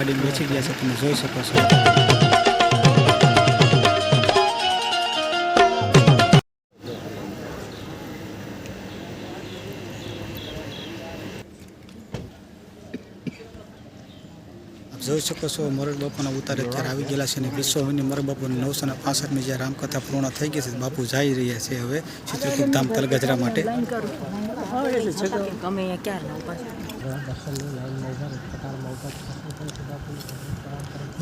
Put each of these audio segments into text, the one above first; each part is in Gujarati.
ગાડીમાં બેસી ગયા છે તમે જોઈ શકો છો જોઈ શકો છો મોરડ બાપુના ઉતારે અત્યારે આવી ગયેલા છે અને વિશ્વની મોરડ બાપુની નવસો ને પાસઠની જે રામકથા પૂર્ણ થઈ ગઈ છે બાપુ જઈ રહ્યા છે હવે ચિત્રકૂટ ધામ તલગજરા માટે અમે ક્યારે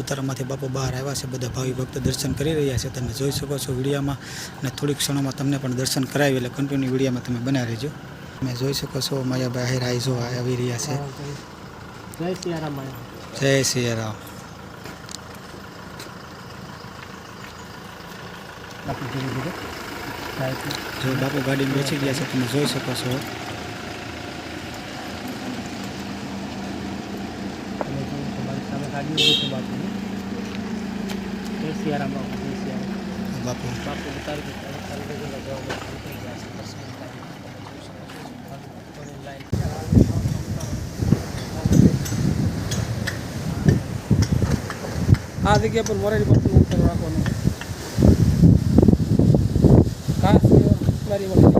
ઉતારામાંથી બાપુ બહાર આવ્યા છે બધા ભાવિ ભક્તો દર્શન કરી રહ્યા છે. તમે જોઈ શકો છો વિડીયામાં અને થોડીક ક્ષણોમાં તમને પણ દર્શન કરાવી એટલે કન્ટિન્યુ વિડીયામાં તમે બના રહેજો. તમે જોઈ શકો છો માયાભાઈ આહિર આઈઝો આવી રહ્યા છે. જય સિયારામ જય સિયારામ. જો બાપુ ગાડીમાં બેસી ગયા છે તમે જોઈ શકો છો તમે જો તમારી સામે ગાડી ઊભી છે બાપુની જય સિયારામ બાપુ જય સિયારામ બાપુ બાપુ ઉતારી દીધા ચાલી ગયેલા જવા નીકળી